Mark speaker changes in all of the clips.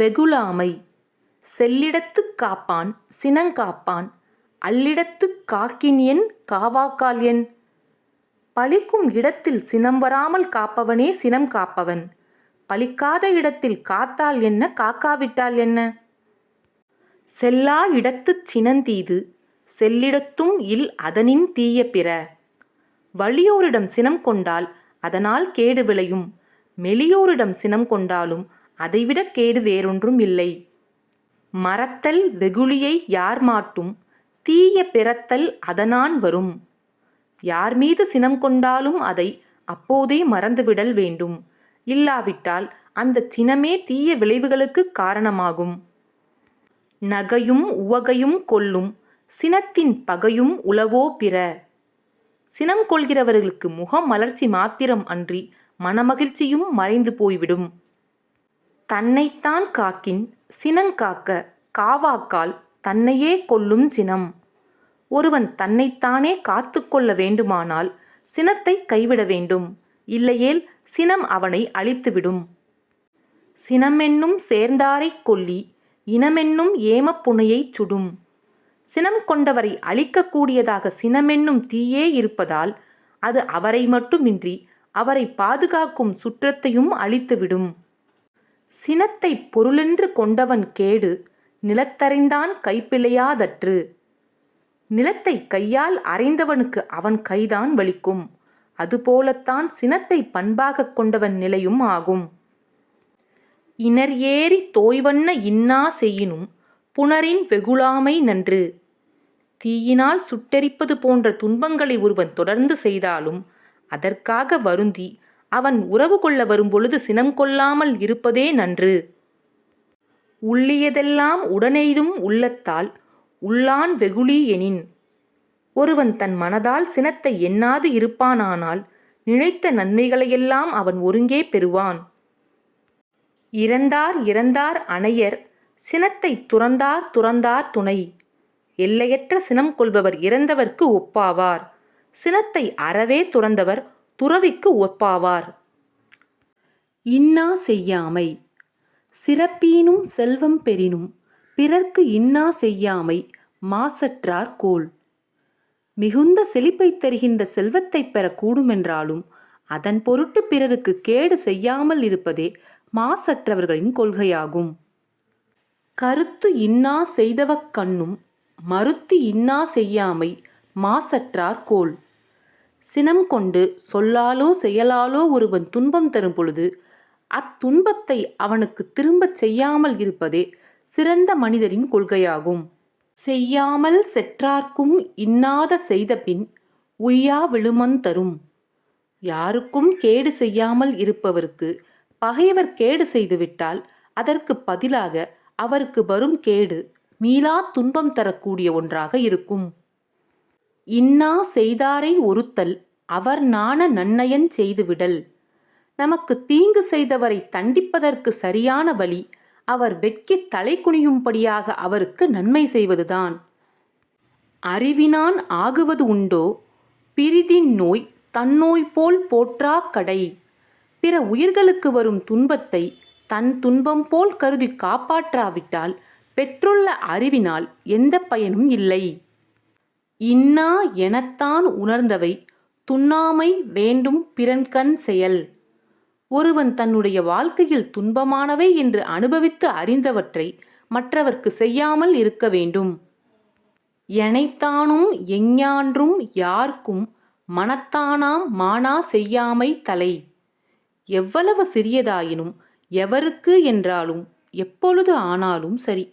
Speaker 1: வெகுலாமை செல்லிடத்துக் காப்பான் சினங்காப்பான் அல்லிடத்துக் காக்கின் என் காவாக்கால் என் பழிக்கும் இடத்தில் சினம் வராமல் காப்பவனே சினம் காப்பவன் பழிக்காத இடத்தில் காத்தால் என்ன காக்காவிட்டால் என்ன செல்லா இடத்துச் சினந்தீது செல்லிடத்தும் இல் அதனின் தீய பிற வலியோரிடம் சினம் கொண்டால் அதனால் கேடு விளையும் மெலியோரிடம் சினம் கொண்டாலும் அதைவிட கேடு வேறொன்றும் இல்லை மறத்தல் வெகுளியை யார் மாட்டும் தீய பிறத்தல் அதனான் வரும் யார் மீது சினம் கொண்டாலும் அதை அப்போதே மறந்துவிடல் வேண்டும் இல்லாவிட்டால் அந்த சினமே தீய விளைவுகளுக்கு காரணமாகும் நகையும் உவகையும் கொல்லும் சினத்தின் பகையும் உளவோ பிற சினம் கொள்கிறவர்களுக்கு முகம் மலர்ச்சி மாத்திரம் அன்றி மனமகிழ்ச்சியும் மறைந்து போய்விடும் தன்னைத்தான் காக்கின் சினங்காக்க காவாக்கால் தன்னையே கொல்லும் சினம் ஒருவன் தன்னைத்தானே காத்து கொள்ள வேண்டுமானால் சினத்தை கைவிட வேண்டும் இல்லையேல் சினம் அவனை அழித்துவிடும் சினமென்னும் சேர்ந்தாரைக் கொல்லி இனமென்னும் ஏமப்புனையைச் சுடும் சினம் கொண்டவரை அழிக்கக்கூடியதாக சினமென்னும் தீயே இருப்பதால் அது அவரை மட்டுமின்றி அவரை பாதுகாக்கும் சுற்றத்தையும் அழித்துவிடும் சினத்தை பொருளென்று கொண்டவன் கேடு நிலத்தறிந்தான் கைப்பிழையாதற்று நிலத்தை கையால் அறைந்தவனுக்கு அவன் கைதான் வலிக்கும் அதுபோலத்தான் சினத்தை பண்பாக கொண்டவன் நிலையும் ஆகும் இனர் ஏறி தோய்வண்ண இன்னா செய்யினும் புனரின் வெகுளாமை நன்று தீயினால் சுட்டெரிப்பது போன்ற துன்பங்களை ஒருவன் தொடர்ந்து செய்தாலும் அதற்காக வருந்தி அவன் உறவு கொள்ள வரும்பொழுது சினம் கொள்ளாமல் இருப்பதே நன்று உள்ளியதெல்லாம் உடனெய்தும் உள்ளத்தால் உள்ளான் வெகுளி எனின் ஒருவன் தன் மனதால் சினத்தை எண்ணாது இருப்பானானால் நினைத்த நன்மைகளையெல்லாம் அவன் ஒருங்கே பெறுவான் இறந்தார் இறந்தார் அணையர் சினத்தை துறந்தார் துறந்தார் துணை எல்லையற்ற சினம் கொள்பவர் இறந்தவர்க்கு ஒப்பாவார் சினத்தை அறவே துறந்தவர் துறவிக்கு ஒப்பாவார் இன்னா செய்யாமை சிறப்பீனும் செல்வம் பெறினும் பிறர்க்கு இன்னா செய்யாமை மாசற்றார் கோல் மிகுந்த செழிப்பை தருகின்ற செல்வத்தை பெற கூடுமென்றாலும் அதன் பொருட்டு பிறருக்கு கேடு செய்யாமல் இருப்பதே மாசற்றவர்களின் கொள்கையாகும் கருத்து இன்னா செய்தவக் கண்ணும் மறுத்து இன்னா செய்யாமை மாசற்றார் கோல் சினம் கொண்டு சொல்லாலோ செயலாலோ ஒருவன் துன்பம் தரும் பொழுது அத்துன்பத்தை அவனுக்கு திரும்பச் செய்யாமல் இருப்பதே சிறந்த மனிதரின் கொள்கையாகும் செய்யாமல் செற்றார்க்கும் இன்னாத செய்தபின் உய்யா விழுமன் தரும் யாருக்கும் கேடு செய்யாமல் இருப்பவருக்கு பகைவர் கேடு செய்துவிட்டால் அதற்கு பதிலாக அவருக்கு வரும் கேடு மீளா துன்பம் தரக்கூடிய ஒன்றாக இருக்கும் இன்னா செய்தாரை ஒருத்தல் அவர் நாண நன்னயன் செய்துவிடல் நமக்கு தீங்கு செய்தவரை தண்டிப்பதற்கு சரியான வழி அவர் வெட்கி தலை குனியும்படியாக அவருக்கு நன்மை செய்வதுதான் அறிவினான் ஆகுவது உண்டோ பிரிதின் நோய் தன்னோய் போல் போற்றா கடை பிற உயிர்களுக்கு வரும் துன்பத்தை தன் துன்பம் போல் கருதி காப்பாற்றாவிட்டால் பெற்றுள்ள அறிவினால் எந்த பயனும் இல்லை இன்னா எனத்தான் உணர்ந்தவை துண்ணாமை வேண்டும் பிறன்கண் செயல் ஒருவன் தன்னுடைய வாழ்க்கையில் துன்பமானவை என்று அனுபவித்து அறிந்தவற்றை மற்றவர்க்கு செய்யாமல் இருக்க வேண்டும் எனைத்தானும் எஞ்ஞான்றும் யார்க்கும் மனத்தானாம் மானா செய்யாமை தலை எவ்வளவு சிறியதாயினும் எவருக்கு என்றாலும் எப்பொழுது ஆனாலும் சரி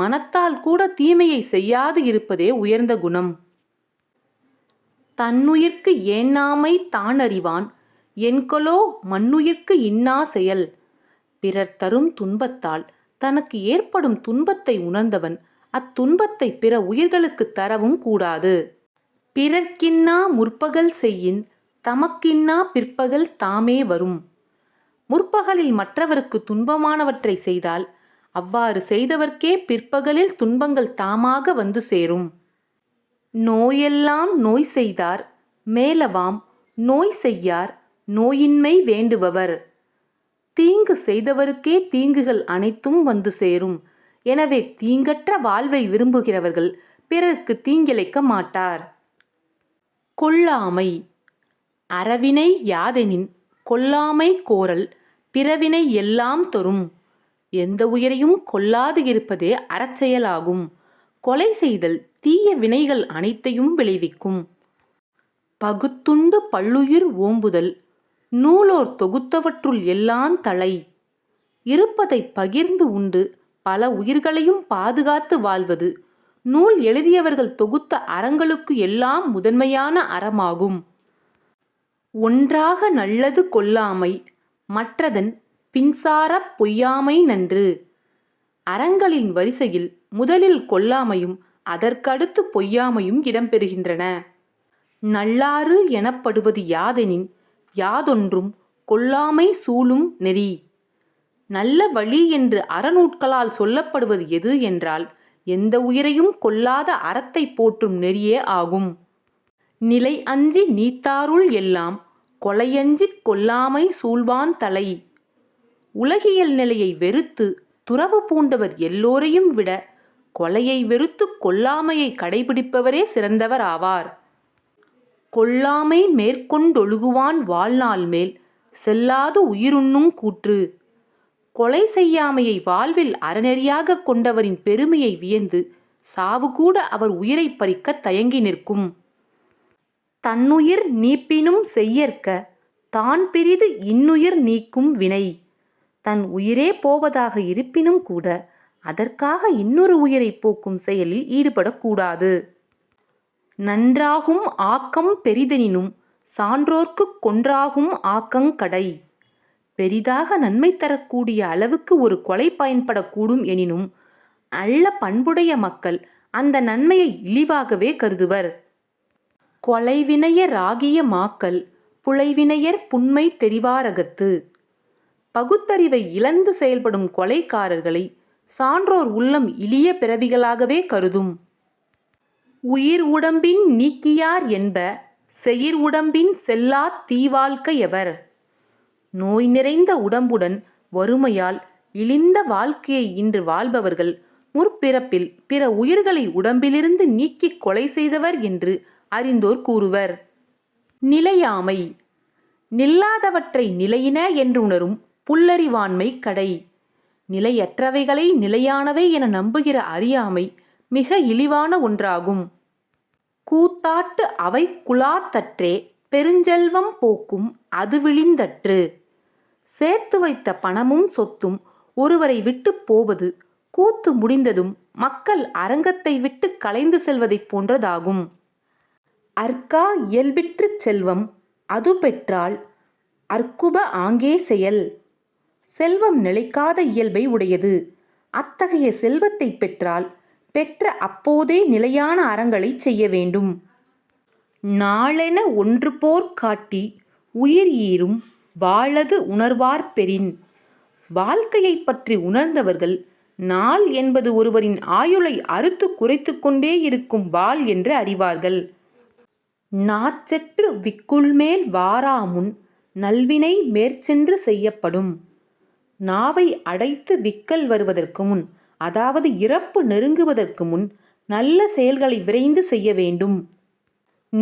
Speaker 1: மனத்தால் கூட தீமையை செய்யாது இருப்பதே உயர்ந்த குணம் தன்னுயிர்க்கு ஏன்னாமை தானறிவான் என்கொலோ மண்ணுயிர்க்கு இன்னா செயல் பிறர் தரும் துன்பத்தால் தனக்கு ஏற்படும் துன்பத்தை உணர்ந்தவன் அத்துன்பத்தை பிற உயிர்களுக்கு தரவும் கூடாது பிறர்க்கின்னா முற்பகல் செய்யின் தமக்கின்னா பிற்பகல் தாமே வரும் முற்பகலில் மற்றவருக்கு துன்பமானவற்றை செய்தால் அவ்வாறு செய்தவர்க்கே பிற்பகலில் துன்பங்கள் தாமாக வந்து சேரும் நோயெல்லாம் நோய் செய்தார் மேலவாம் நோய் செய்யார் நோயின்மை வேண்டுபவர் தீங்கு செய்தவருக்கே தீங்குகள் அனைத்தும் வந்து சேரும் எனவே தீங்கற்ற வாழ்வை விரும்புகிறவர்கள் பிறர்க்கு தீங்கிழைக்க மாட்டார் கொல்லாமை அறவினை யாதெனின் கொல்லாமை கோரல் பிறவினை எல்லாம் தரும் எந்த உயிரையும் கொல்லாது இருப்பதே அறச்செயலாகும் கொலை செய்தல் தீய வினைகள் அனைத்தையும் விளைவிக்கும் பகுத்துண்டு பல்லுயிர் ஓம்புதல் நூலோர் தொகுத்தவற்றுள் எல்லாம் தலை இருப்பதை பகிர்ந்து உண்டு பல உயிர்களையும் பாதுகாத்து வாழ்வது நூல் எழுதியவர்கள் தொகுத்த அறங்களுக்கு எல்லாம் முதன்மையான அறமாகும் ஒன்றாக நல்லது கொல்லாமை மற்றதன் பின்சாரப் பொய்யாமை நன்று அறங்களின் வரிசையில் முதலில் கொல்லாமையும் அதற்கடுத்து பொய்யாமையும் இடம்பெறுகின்றன நல்லாறு எனப்படுவது யாதெனின் யாதொன்றும் கொல்லாமை சூழும் நெறி நல்ல வழி என்று அறநூட்களால் சொல்லப்படுவது எது என்றால் எந்த உயிரையும் கொல்லாத அறத்தை போற்றும் நெறியே ஆகும் நிலை அஞ்சி நீத்தாருள் எல்லாம் கொலையஞ்சிக் கொல்லாமை சூழ்வான் தலை உலகியல் நிலையை வெறுத்து துறவு பூண்டவர் எல்லோரையும் விட கொலையை வெறுத்து கொல்லாமையை கடைபிடிப்பவரே சிறந்தவர் ஆவார் கொல்லாமை மேற்கொண்டொழுகுவான் வாழ்நாள் மேல் செல்லாது உயிருண்ணும் கூற்று கொலை செய்யாமையை வாழ்வில் அறநெறியாக கொண்டவரின் பெருமையை வியந்து சாவு கூட அவர் உயிரை பறிக்க தயங்கி நிற்கும் தன்னுயிர் நீப்பினும் செய்யற்க தான் பிரிது இன்னுயிர் நீக்கும் வினை தன் உயிரே போவதாக இருப்பினும் கூட அதற்காக இன்னொரு உயிரை போக்கும் செயலில் ஈடுபடக்கூடாது நன்றாகும் ஆக்கம் பெரிதெனினும் சான்றோர்க்கு கொன்றாகும் ஆக்கங்கடை பெரிதாக நன்மை தரக்கூடிய அளவுக்கு ஒரு கொலை பயன்படக்கூடும் எனினும் அல்ல பண்புடைய மக்கள் அந்த நன்மையை இழிவாகவே கருதுவர் கொலைவினைய ராகிய மாக்கள் புலைவினையர் புண்மை தெரிவாரகத்து பகுத்தறிவை இழந்து செயல்படும் கொலைக்காரர்களை சான்றோர் உள்ளம் இளிய பிறவிகளாகவே கருதும் உயிர் உடம்பின் நீக்கியார் என்ப செயிர் உடம்பின் செல்லா தீவாழ்க்கையவர் நோய் நிறைந்த உடம்புடன் வறுமையால் இழிந்த வாழ்க்கையை இன்று வாழ்பவர்கள் முற்பிறப்பில் பிற உயிர்களை உடம்பிலிருந்து நீக்கி கொலை செய்தவர் என்று அறிந்தோர் கூறுவர் நிலையாமை நில்லாதவற்றை நிலையின என்று உணரும் புல்லறிவாண்மை கடை நிலையற்றவைகளை நிலையானவை என நம்புகிற அறியாமை மிக இழிவான ஒன்றாகும் கூத்தாட்டு அவை குலாத்தற்றே பெருஞ்செல்வம் போக்கும் அது விழிந்தற்று சேர்த்து வைத்த பணமும் சொத்தும் ஒருவரை விட்டு போவது கூத்து முடிந்ததும் மக்கள் அரங்கத்தை விட்டு கலைந்து செல்வதைப் போன்றதாகும் அர்க்கா இயல்பிற்று செல்வம் அது பெற்றால் அற்குப ஆங்கே செயல் செல்வம் நிலைக்காத இயல்பை உடையது அத்தகைய செல்வத்தை பெற்றால் பெற்ற அப்போதே நிலையான அறங்களை செய்ய வேண்டும் நாளென ஒன்று போர் காட்டி உயிர் ஈரும் வாழது உணர்வார் பெறின் வாழ்க்கையை பற்றி உணர்ந்தவர்கள் நாள் என்பது ஒருவரின் ஆயுளை அறுத்து குறைத்து கொண்டே இருக்கும் வாள் என்று அறிவார்கள் நாச்செற்று விக்குள்மேல் வாராமுன் நல்வினை மேற்சென்று செய்யப்படும் நாவை அடைத்து விக்கல் வருவதற்கு முன் அதாவது இறப்பு நெருங்குவதற்கு முன் நல்ல செயல்களை விரைந்து செய்ய வேண்டும்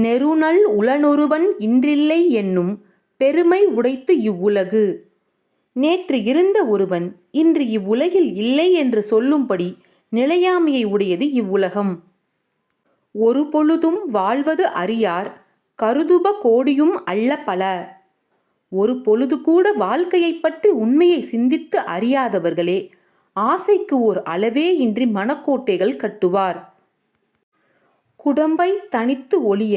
Speaker 1: நெருநல் உளனொருவன் இன்றில்லை என்னும் பெருமை உடைத்து இவ்வுலகு நேற்று இருந்த ஒருவன் இன்று இவ்வுலகில் இல்லை என்று சொல்லும்படி நிலையாமையை உடையது இவ்வுலகம் ஒரு பொழுதும் வாழ்வது அறியார் கருதுப கோடியும் அல்ல பல ஒரு பொழுது கூட வாழ்க்கையை பற்றி உண்மையை சிந்தித்து அறியாதவர்களே ஆசைக்கு ஓர் அளவே இன்றி மனக்கோட்டைகள் கட்டுவார் குடம்பை தனித்து ஒளிய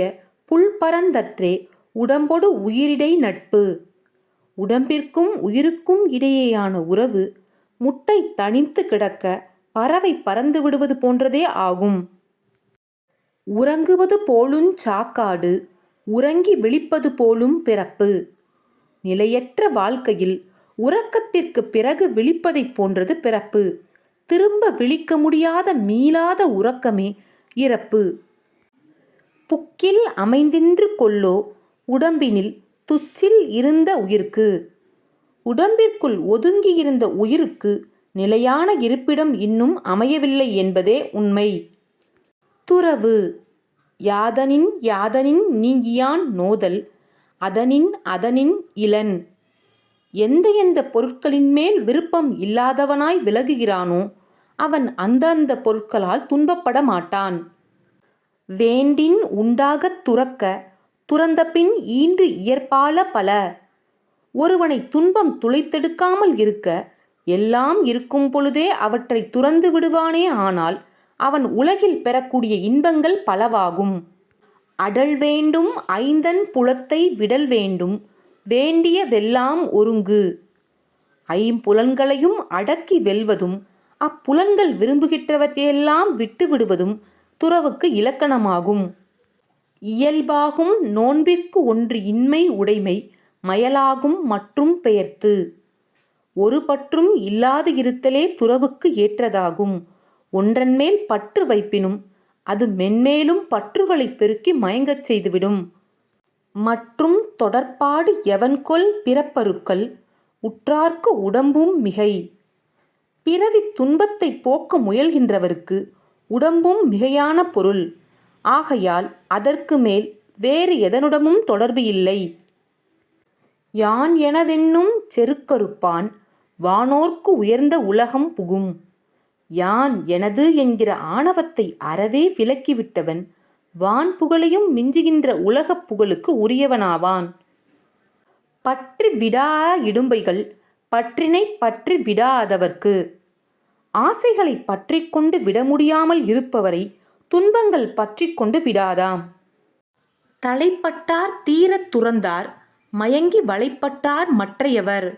Speaker 1: புல்பரந்தற்றே உடம்பொடு உயிரிடை நட்பு உடம்பிற்கும் உயிருக்கும் இடையேயான உறவு முட்டை தனித்து கிடக்க பறவை பறந்து விடுவது போன்றதே ஆகும் உறங்குவது போலும் சாக்காடு உறங்கி விழிப்பது போலும் பிறப்பு நிலையற்ற வாழ்க்கையில் உறக்கத்திற்கு பிறகு விழிப்பதைப் போன்றது பிறப்பு திரும்ப விழிக்க முடியாத மீளாத உறக்கமே இறப்பு புக்கில் அமைந்தின்று கொல்லோ உடம்பினில் துச்சில் இருந்த உயிர்க்கு உடம்பிற்குள் ஒதுங்கியிருந்த உயிருக்கு நிலையான இருப்பிடம் இன்னும் அமையவில்லை என்பதே உண்மை துறவு யாதனின் யாதனின் நீங்கியான் நோதல் அதனின் அதனின் இளன் எந்த எந்த பொருட்களின் மேல் விருப்பம் இல்லாதவனாய் விலகுகிறானோ அவன் அந்த அந்த பொருட்களால் துன்பப்பட மாட்டான் வேண்டின் உண்டாகத் துறக்க துறந்தபின் ஈண்டு இயற்பால பல ஒருவனை துன்பம் துளைத்தெடுக்காமல் இருக்க எல்லாம் இருக்கும் பொழுதே அவற்றை துறந்து விடுவானே ஆனால் அவன் உலகில் பெறக்கூடிய இன்பங்கள் பலவாகும் அடல் வேண்டும் ஐந்தன் புலத்தை விடல் வேண்டும் வேண்டிய வெல்லாம் ஒருங்கு ஐம்புலன்களையும் அடக்கி வெல்வதும் அப்புலன்கள் விரும்புகின்றவற்றையெல்லாம் விட்டு விடுவதும் துறவுக்கு இலக்கணமாகும் இயல்பாகும் நோன்பிற்கு ஒன்று இன்மை உடைமை மயலாகும் மற்றும் பெயர்த்து ஒரு பற்றும் இல்லாது இருத்தலே துறவுக்கு ஏற்றதாகும் ஒன்றன்மேல் பற்று வைப்பினும் அது மென்மேலும் பற்றுகளை பெருக்கி மயங்கச் செய்துவிடும் மற்றும் தொடர்பாடு எவன்கொல் பிறப்பருக்கள் உற்றார்க்கு உடம்பும் மிகை பிறவி துன்பத்தை போக்க முயல்கின்றவருக்கு உடம்பும் மிகையான பொருள் ஆகையால் அதற்கு மேல் வேறு எதனுடமும் தொடர்பு இல்லை யான் எனதென்னும் செருக்கருப்பான் வானோர்க்கு உயர்ந்த உலகம் புகும் யான் எனது என்கிற ஆணவத்தை அறவே விலக்கிவிட்டவன் வான் புகழையும் மிஞ்சுகின்ற உலகப் புகழுக்கு உரியவனாவான் பற்றி விடா இடும்பைகள் பற்றினை பற்றி விடாதவர்க்கு ஆசைகளை பற்றி கொண்டு விட முடியாமல் இருப்பவரை துன்பங்கள் பற்றி கொண்டு விடாதாம் தலைப்பட்டார் தீரத் துறந்தார் மயங்கி வலைப்பட்டார் மற்றையவர்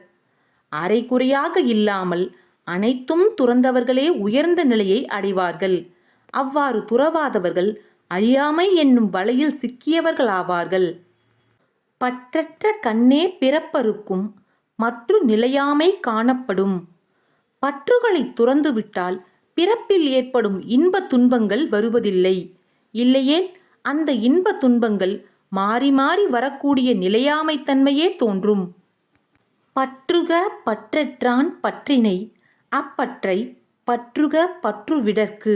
Speaker 1: அரைகுறையாக இல்லாமல் அனைத்தும் துறந்தவர்களே உயர்ந்த நிலையை அடைவார்கள் அவ்வாறு துறவாதவர்கள் அறியாமை என்னும் வலையில் சிக்கியவர்களாவார்கள் பற்றற்ற கண்ணே பிறப்பருக்கும் மற்ற நிலையாமை காணப்படும் பற்றுகளை துறந்துவிட்டால் பிறப்பில் ஏற்படும் இன்ப துன்பங்கள் வருவதில்லை இல்லையே அந்த இன்ப துன்பங்கள் மாறி மாறி வரக்கூடிய நிலையாமைத்தன்மையே தோன்றும் பற்றுக பற்றற்றான் பற்றினை அப்பற்றை பற்றுக பற்றுவிடற்கு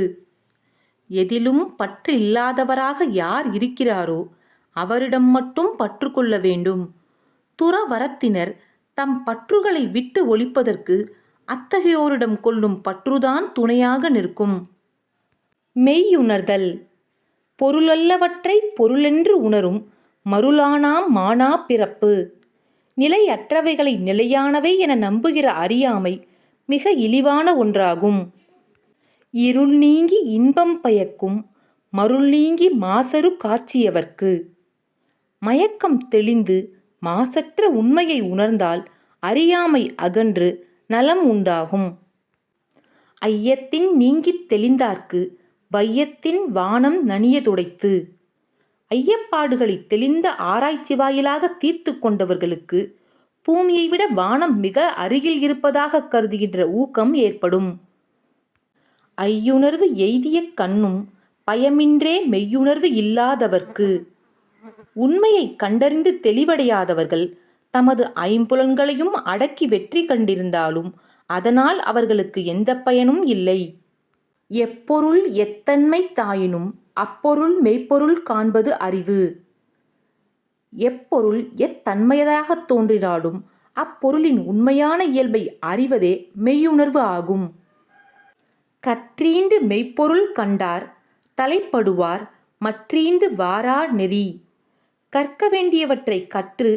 Speaker 1: எதிலும் பற்று இல்லாதவராக யார் இருக்கிறாரோ அவரிடம் மட்டும் பற்றுக்கொள்ள வேண்டும் துறவரத்தினர் தம் பற்றுகளை விட்டு ஒழிப்பதற்கு அத்தகையோரிடம் கொள்ளும் பற்றுதான் துணையாக நிற்கும் மெய்யுணர்தல் பொருளல்லவற்றை பொருளென்று உணரும் மருளானாம் மானா பிறப்பு நிலையற்றவைகளை நிலையானவை என நம்புகிற அறியாமை மிக இழிவான ஒன்றாகும் இருள் நீங்கி இன்பம் பயக்கும் மருள் நீங்கி மாசரு காட்சியவர்க்கு மயக்கம் தெளிந்து மாசற்ற உண்மையை உணர்ந்தால் அறியாமை அகன்று நலம் உண்டாகும் ஐயத்தின் நீங்கித் தெளிந்தார்க்கு வையத்தின் வானம் நனியதுடைத்து ஐயப்பாடுகளை தெளிந்த ஆராய்ச்சி வாயிலாக தீர்த்து கொண்டவர்களுக்கு பூமியை விட வானம் மிக அருகில் இருப்பதாக கருதுகின்ற ஊக்கம் ஏற்படும் ஐயுணர்வு எய்திய கண்ணும் பயமின்றே மெய்யுணர்வு இல்லாதவர்க்கு உண்மையை கண்டறிந்து தெளிவடையாதவர்கள் தமது ஐம்புலன்களையும் அடக்கி வெற்றி கண்டிருந்தாலும் அதனால் அவர்களுக்கு எந்த பயனும் இல்லை எப்பொருள் எத்தன்மை தாயினும் அப்பொருள் மெய்ப்பொருள் காண்பது அறிவு எப்பொருள் எத்தன்மையதாக தோன்றினாலும் அப்பொருளின் உண்மையான இயல்பை அறிவதே மெய்யுணர்வு ஆகும் கற்றீண்டு மெய்ப்பொருள் கண்டார் தலைப்படுவார் மற்றீண்டு வாரா நெறி கற்க வேண்டியவற்றை கற்று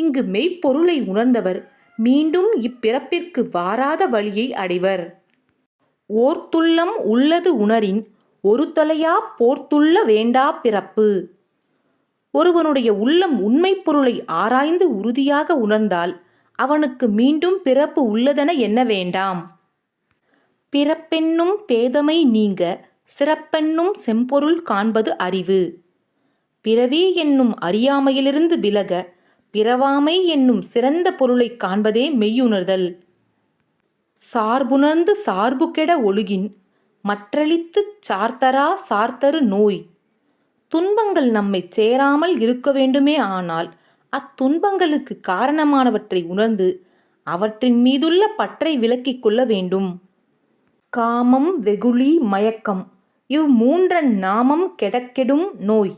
Speaker 1: இங்கு மெய்ப்பொருளை உணர்ந்தவர் மீண்டும் இப்பிறப்பிற்கு வாராத வழியை அடைவர் ஓர்த்துள்ளம் உள்ளது உணரின் ஒரு தலையா போர்த்துள்ள வேண்டா பிறப்பு ஒருவனுடைய உள்ளம் உண்மை பொருளை ஆராய்ந்து உறுதியாக உணர்ந்தால் அவனுக்கு மீண்டும் பிறப்பு உள்ளதென எண்ண வேண்டாம் பிறப்பென்னும் பேதமை நீங்க சிறப்பென்னும் செம்பொருள் காண்பது அறிவு பிறவி என்னும் அறியாமையிலிருந்து விலக பிறவாமை என்னும் சிறந்த பொருளைக் காண்பதே மெய்யுணர்தல் சார்புணர்ந்து சார்பு கெட ஒழுகின் மற்றளித்துச் சார்த்தரா சார்த்தரு நோய் துன்பங்கள் நம்மை சேராமல் இருக்க வேண்டுமே ஆனால் அத்துன்பங்களுக்கு காரணமானவற்றை உணர்ந்து அவற்றின் மீதுள்ள பற்றை விலக்கிக் கொள்ள வேண்டும் காமம் வெகுளி மயக்கம் இவ் மூன்ற நாமம் கெடக்கெடும் நோய்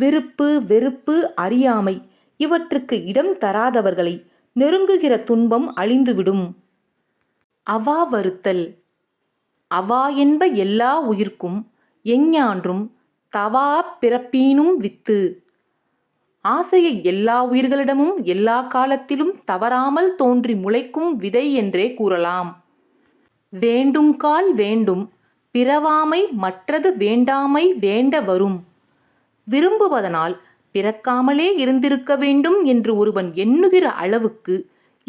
Speaker 1: விருப்பு வெறுப்பு அறியாமை இவற்றுக்கு இடம் தராதவர்களை நெருங்குகிற துன்பம் அழிந்துவிடும் அவா வருத்தல் அவா என்ப எல்லா உயிர்க்கும் எஞ்ஞான்றும் தவா பிறப்பீனும் வித்து ஆசையை எல்லா உயிர்களிடமும் எல்லா காலத்திலும் தவறாமல் தோன்றி முளைக்கும் விதை என்றே கூறலாம் கால் வேண்டும் பிறவாமை மற்றது வேண்டாமை வேண்ட வரும் விரும்புவதனால் பிறக்காமலே இருந்திருக்க வேண்டும் என்று ஒருவன் எண்ணுகிற அளவுக்கு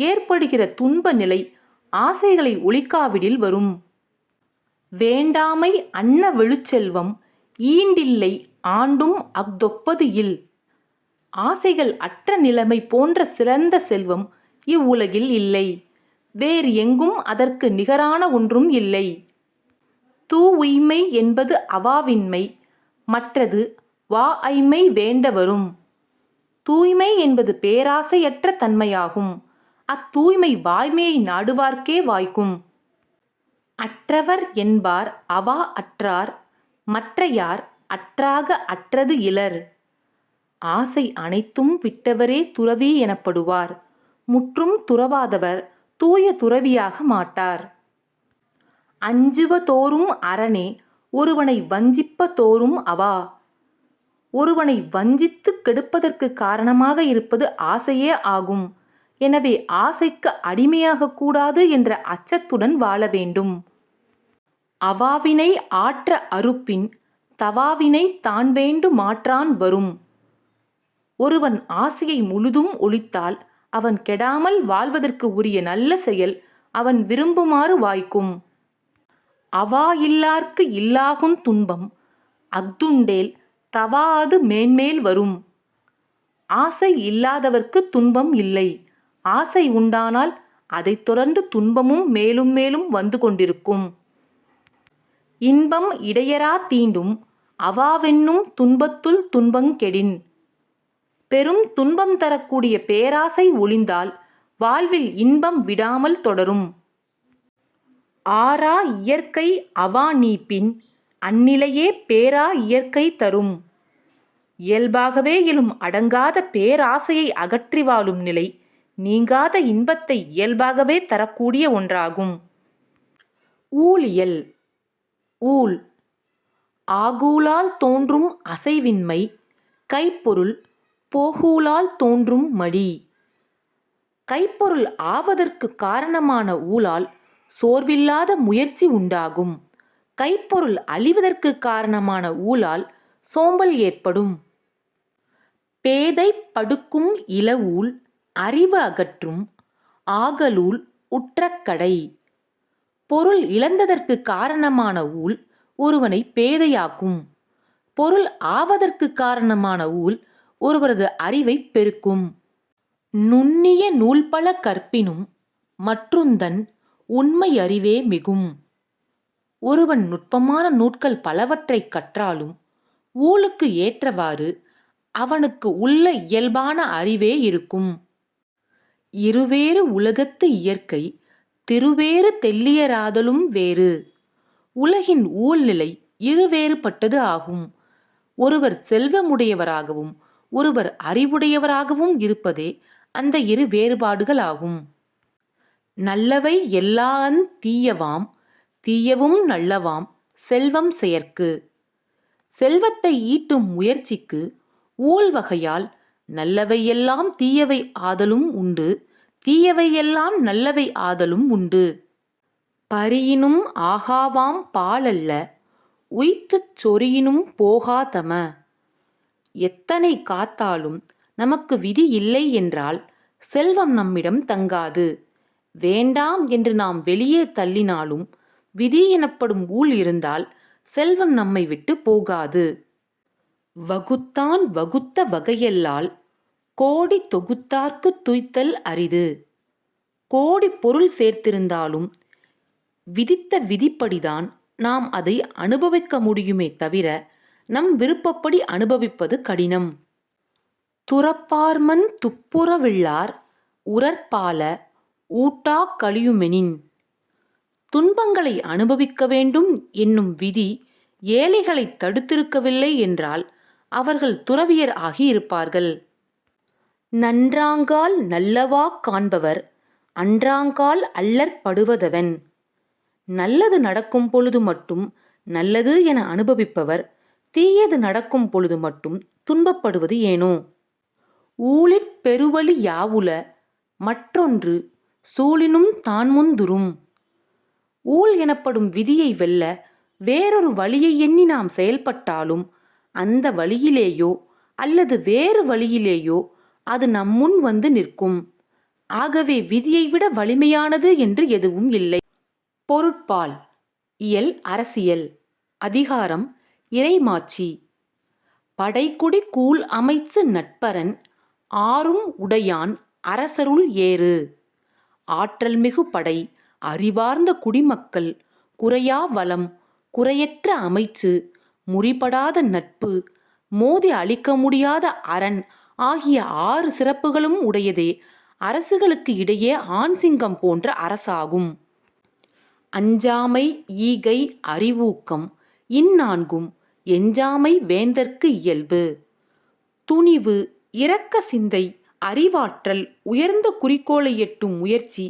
Speaker 1: ஏற்படுகிற துன்ப நிலை ஆசைகளை ஒழிக்காவிடில் வரும் வேண்டாமை அன்ன வெளிச்செல்வம் ஈண்டில்லை ஆண்டும் அஃதொப்பது இல் ஆசைகள் அற்ற நிலைமை போன்ற சிறந்த செல்வம் இவ்வுலகில் இல்லை வேறு எங்கும் அதற்கு நிகரான ஒன்றும் இல்லை தூ உய்மை என்பது அவாவின்மை மற்றது வா ஐமை வேண்டவரும் தூய்மை என்பது பேராசையற்ற தன்மையாகும் அத்தூய்மை வாய்மையை நாடுவார்க்கே வாய்க்கும் அற்றவர் என்பார் அவா அற்றார் மற்ற யார் அற்றாக அற்றது இலர் ஆசை அனைத்தும் விட்டவரே துறவி எனப்படுவார் முற்றும் துறவாதவர் தூய துறவியாக மாட்டார் அஞ்சுவ தோறும் அரணே ஒருவனை வஞ்சிப்ப தோறும் அவா ஒருவனை வஞ்சித்து கெடுப்பதற்கு காரணமாக இருப்பது ஆசையே ஆகும் எனவே ஆசைக்கு அடிமையாக கூடாது என்ற அச்சத்துடன் வாழ வேண்டும் அவாவினை ஆற்ற அறுப்பின் தவாவினை தான் வேண்டு மாற்றான் வரும் ஒருவன் ஆசையை முழுதும் ஒழித்தால் அவன் கெடாமல் வாழ்வதற்கு உரிய நல்ல செயல் அவன் விரும்புமாறு வாய்க்கும் அவா இல்லார்க்கு இல்லாகும் துன்பம் அஃதுண்டேல் தவாது மேன்மேல் வரும் ஆசை இல்லாதவர்க்கு துன்பம் இல்லை ஆசை உண்டானால் அதைத் தொடர்ந்து துன்பமும் மேலும் மேலும் வந்து கொண்டிருக்கும் இன்பம் இடையரா தீண்டும் அவாவென்னும் துன்பத்துள் துன்பங்கெடின் பெரும் துன்பம் தரக்கூடிய பேராசை ஒளிந்தால் வாழ்வில் இன்பம் விடாமல் தொடரும் ஆறா இயற்கை அவா நீப்பின் அந்நிலையே பேரா இயற்கை தரும் இயல்பாகவே எழும் அடங்காத பேராசையை அகற்றி வாழும் நிலை நீங்காத இன்பத்தை இயல்பாகவே தரக்கூடிய ஒன்றாகும் ஊழியல் ஊல் ஆகூலால் தோன்றும் அசைவின்மை கைப்பொருள் போகூலால் தோன்றும் மடி கைப்பொருள் ஆவதற்குக் காரணமான ஊழால் சோர்வில்லாத முயற்சி உண்டாகும் கைப்பொருள் அழிவதற்குக் காரணமான ஊழால் சோம்பல் ஏற்படும் பேதை படுக்கும் இளவூல் அறிவு அகற்றும் ஆகலூல் உற்றக்கடை பொருள் இழந்ததற்கு காரணமான ஊழ் ஒருவனை பேதையாக்கும் பொருள் ஆவதற்கு காரணமான ஊழ் ஒருவரது அறிவை பெருக்கும் நுண்ணிய நூல்பல கற்பினும் மற்றுந்தன் உண்மை அறிவே மிகும் ஒருவன் நுட்பமான நூட்கள் பலவற்றை கற்றாலும் ஊழுக்கு ஏற்றவாறு அவனுக்கு உள்ள இயல்பான அறிவே இருக்கும் இருவேறு உலகத்து இயற்கை திருவேறு தெல்லியராதலும் வேறு உலகின் ஊழ்நிலை இருவேறுபட்டது ஆகும் ஒருவர் செல்வமுடையவராகவும் ஒருவர் அறிவுடையவராகவும் இருப்பதே அந்த இரு வேறுபாடுகள் ஆகும் நல்லவை எல்லான் தீயவாம் தீயவும் நல்லவாம் செல்வம் செயற்கு செல்வத்தை ஈட்டும் முயற்சிக்கு ஊழ்வகையால் நல்லவையெல்லாம் தீயவை ஆதலும் உண்டு தீயவையெல்லாம் நல்லவை ஆதலும் உண்டு பரியினும் ஆகாவாம் பாலல்ல உய்த்துச் சொறியினும் போகாதம எத்தனை காத்தாலும் நமக்கு விதி இல்லை என்றால் செல்வம் நம்மிடம் தங்காது வேண்டாம் என்று நாம் வெளியே தள்ளினாலும் விதி எனப்படும் ஊழ் இருந்தால் செல்வம் நம்மை விட்டு போகாது வகுத்தான் வகுத்த வகையல்லால் கோடி தொகுத்தார்க்கு துய்த்தல் அரிது கோடி பொருள் சேர்த்திருந்தாலும் விதித்த விதிப்படிதான் நாம் அதை அனுபவிக்க முடியுமே தவிர நம் விருப்பப்படி அனுபவிப்பது கடினம் துறப்பார்மன் துப்புரவில்லார் உரற்பால ஊட்டா கழியுமெனின் துன்பங்களை அனுபவிக்க வேண்டும் என்னும் விதி ஏழைகளை தடுத்திருக்கவில்லை என்றால் அவர்கள் துறவியர் ஆகியிருப்பார்கள் இருப்பார்கள் நன்றாங்கால் நல்லவா காண்பவர் அன்றாங்கால் அல்லற்படுவதவன் நல்லது நடக்கும் பொழுது மட்டும் நல்லது என அனுபவிப்பவர் தீயது நடக்கும் பொழுது மட்டும் துன்பப்படுவது ஏனோ ஊழிற் பெருவழி யாவுல மற்றொன்று சூழினும் தான் முந்துரும் ஊழ் எனப்படும் விதியை வெல்ல வேறொரு வழியை எண்ணி நாம் செயல்பட்டாலும் அந்த வழியிலேயோ அல்லது வேறு வழியிலேயோ அது நம்முன் வந்து நிற்கும் ஆகவே விதியை விட வலிமையானது என்று எதுவும் இல்லை பொருட்பால் இயல் அரசியல் அதிகாரம் இறைமாச்சி படைக்குடி கூழ் அமைச்சு நட்பரன் ஆறும் உடையான் அரசருள் ஏறு ஆற்றல் மிகு படை அறிவார்ந்த குடிமக்கள் குறையா வளம் குறையற்ற அமைச்சு முறிபடாத நட்பு மோதி அழிக்க முடியாத அரண் ஆகிய ஆறு சிறப்புகளும் உடையதே அரசுகளுக்கு இடையே ஆண் சிங்கம் போன்ற அரசாகும் அஞ்சாமை ஈகை அறிவூக்கம் இந்நான்கும் எஞ்சாமை வேந்தற்கு இயல்பு துணிவு இரக்க சிந்தை அறிவாற்றல் உயர்ந்த குறிக்கோளை எட்டும் முயற்சி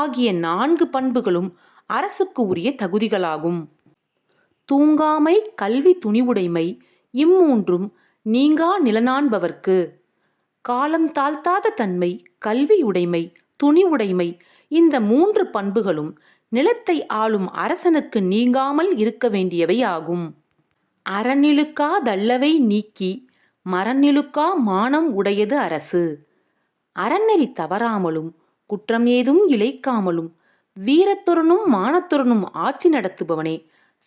Speaker 1: ஆகிய நான்கு பண்புகளும் அரசுக்கு உரிய தகுதிகளாகும் தூங்காமை கல்வி துணிவுடைமை இம்மூன்றும் நீங்கா நிலநான்பவர்க்கு காலம் தாழ்த்தாத தன்மை கல்வி உடைமை துணி உடைமை இந்த மூன்று பண்புகளும் நிலத்தை ஆளும் அரசனுக்கு நீங்காமல் இருக்க வேண்டியவை ஆகும் அரணிழுக்கா தள்ளவை நீக்கி மரநிழுக்கா மானம் உடையது அரசு அறநெறி தவறாமலும் குற்றம் ஏதும் இழைக்காமலும் வீரத்துறனும் மானத்துறனும் ஆட்சி நடத்துபவனே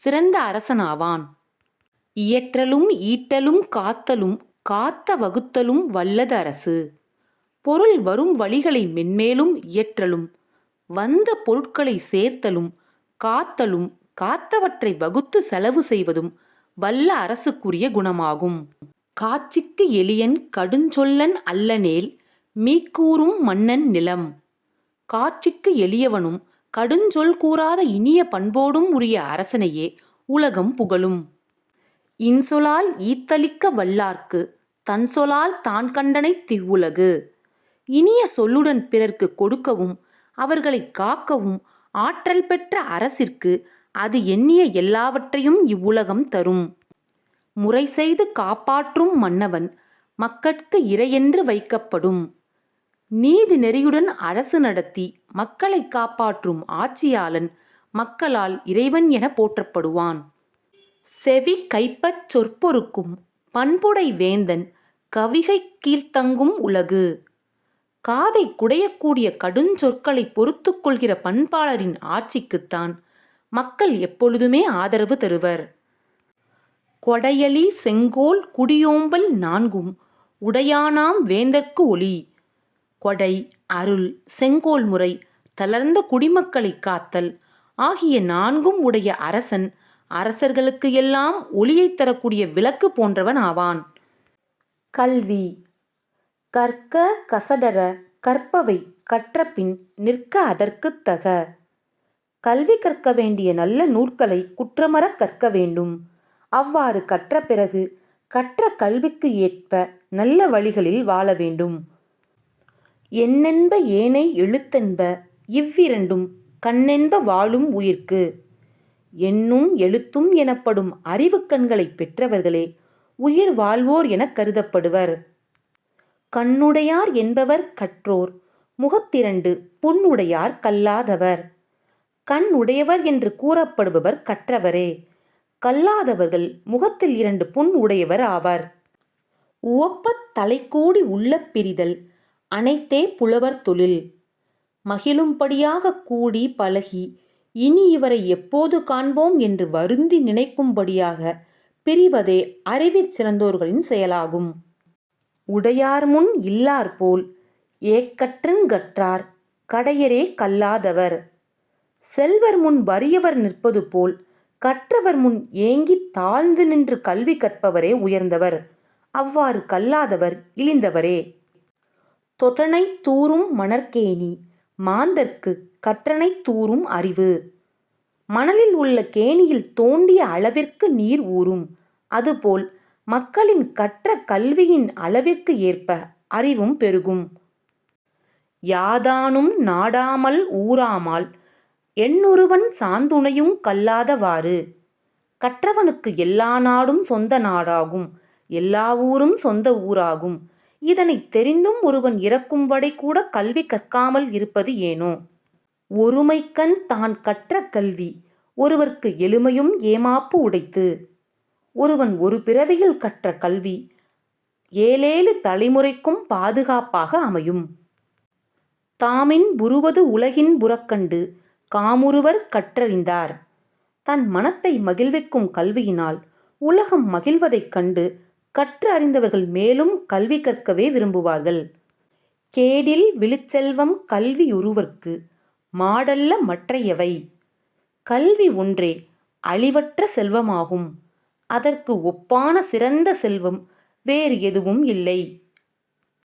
Speaker 1: சிறந்த அரசனாவான் இயற்றலும் ஈட்டலும் காத்தலும் காத்த வகுத்தலும் வல்லது அரசு பொருள் வரும் வழிகளை மென்மேலும் இயற்றலும் வந்த பொருட்களை சேர்த்தலும் காத்தலும் காத்தவற்றை வகுத்து செலவு செய்வதும் வல்ல அரசுக்குரிய குணமாகும் காட்சிக்கு எளியன் கடுஞ்சொல்லன் அல்லனேல் மீக்கூறும் மன்னன் நிலம் காட்சிக்கு எளியவனும் கடுஞ்சொல் கூறாத இனிய பண்போடும் உரிய அரசனையே உலகம் புகழும் இன்சொலால் ஈத்தளிக்க வல்லார்க்கு தன்சொலால் தான் கண்டனை திவ்வுலகு இனிய சொல்லுடன் பிறர்க்கு கொடுக்கவும் அவர்களை காக்கவும் ஆற்றல் பெற்ற அரசிற்கு அது எண்ணிய எல்லாவற்றையும் இவ்வுலகம் தரும் முறை செய்து காப்பாற்றும் மன்னவன் மக்கட்கு இறையென்று வைக்கப்படும் நீதி நெறியுடன் அரசு நடத்தி மக்களை காப்பாற்றும் ஆட்சியாளன் மக்களால் இறைவன் என போற்றப்படுவான் செவி கைப்பச் சொற்பொறுக்கும் பண்புடை வேந்தன் கவிகை கீழ்த்தங்கும் உலகு காதை குடையக்கூடிய கடுஞ்சொற்களை பொறுத்து கொள்கிற பண்பாளரின் ஆட்சிக்குத்தான் மக்கள் எப்பொழுதுமே ஆதரவு தருவர் கொடையலி செங்கோல் குடியோம்பல் நான்கும் உடையானாம் வேந்தற்கு ஒளி கொடை அருள் செங்கோல் முறை தளர்ந்த குடிமக்களை காத்தல் ஆகிய நான்கும் உடைய அரசன் அரசர்களுக்கு எல்லாம் ஒளியை தரக்கூடிய விளக்கு போன்றவன் ஆவான் கல்வி கற்க கசடர கற்பவை கற்றபின் நிற்க அதற்கு தக கல்வி கற்க வேண்டிய நல்ல நூற்களை குற்றமர கற்க வேண்டும் அவ்வாறு கற்ற பிறகு கற்ற கல்விக்கு ஏற்ப நல்ல வழிகளில் வாழ வேண்டும் என்னென்ப ஏனை எழுத்தென்ப இவ்விரண்டும் கண்ணென்ப வாழும் உயிர்க்கு எண்ணும் எழுத்தும் எனப்படும் கண்களை பெற்றவர்களே உயிர் வாழ்வோர் எனக் கருதப்படுவர் கண்ணுடையார் என்பவர் கற்றோர் முகத்திரண்டு புண்ணுடையார் கல்லாதவர் கண் உடையவர் என்று கூறப்படுபவர் கற்றவரே கல்லாதவர்கள் முகத்தில் இரண்டு புண் உடையவர் ஆவர் உவப்பத் தலைக்கூடி உள்ள பிரிதல் அனைத்தே புலவர் தொழில் மகிழும்படியாக கூடி பழகி இனி இவரை எப்போது காண்போம் என்று வருந்தி நினைக்கும்படியாக பிரிவதே அறிவிற் சிறந்தோர்களின் செயலாகும் உடையார் முன் இல்லார் போல் ஏக்கற்றுங்கற்றார் கடையரே கல்லாதவர் செல்வர் முன் வறியவர் நிற்பது போல் கற்றவர் முன் ஏங்கி தாழ்ந்து நின்று கல்வி கற்பவரே உயர்ந்தவர் அவ்வாறு கல்லாதவர் இழிந்தவரே தொட்டனை தூரும் மணற்கேணி மாந்தர்க்கு கற்றனை தூரும் அறிவு மணலில் உள்ள கேணியில் தோண்டிய அளவிற்கு நீர் ஊறும் அதுபோல் மக்களின் கற்ற கல்வியின் அளவிற்கு ஏற்ப அறிவும் பெருகும் யாதானும் நாடாமல் ஊறாமல் எண்ணொருவன் சாந்துணையும் கல்லாதவாறு கற்றவனுக்கு எல்லா நாடும் சொந்த நாடாகும் எல்லா ஊரும் சொந்த ஊராகும் இதனை தெரிந்தும் ஒருவன் இறக்கும் வடை கூட கல்வி கற்காமல் இருப்பது ஏனோ ஒருமைக்கண் தான் கற்ற கல்வி ஒருவர்க்கு எளிமையும் ஏமாப்பு உடைத்து ஒருவன் ஒரு பிறவியில் கற்ற கல்வி ஏழேழு தலைமுறைக்கும் பாதுகாப்பாக அமையும் தாமின் உருவது உலகின் புறக்கண்டு காமுருவர் கற்றறிந்தார் தன் மனத்தை மகிழ்விக்கும் கல்வியினால் உலகம் மகிழ்வதைக் கண்டு கற்று அறிந்தவர்கள் மேலும் கல்வி கற்கவே விரும்புவார்கள் கேடில் விழுச்செல்வம் கல்வியுருவர்க்கு மாடல்ல மற்றையவை கல்வி ஒன்றே அழிவற்ற செல்வமாகும் அதற்கு ஒப்பான சிறந்த செல்வம் வேறு எதுவும் இல்லை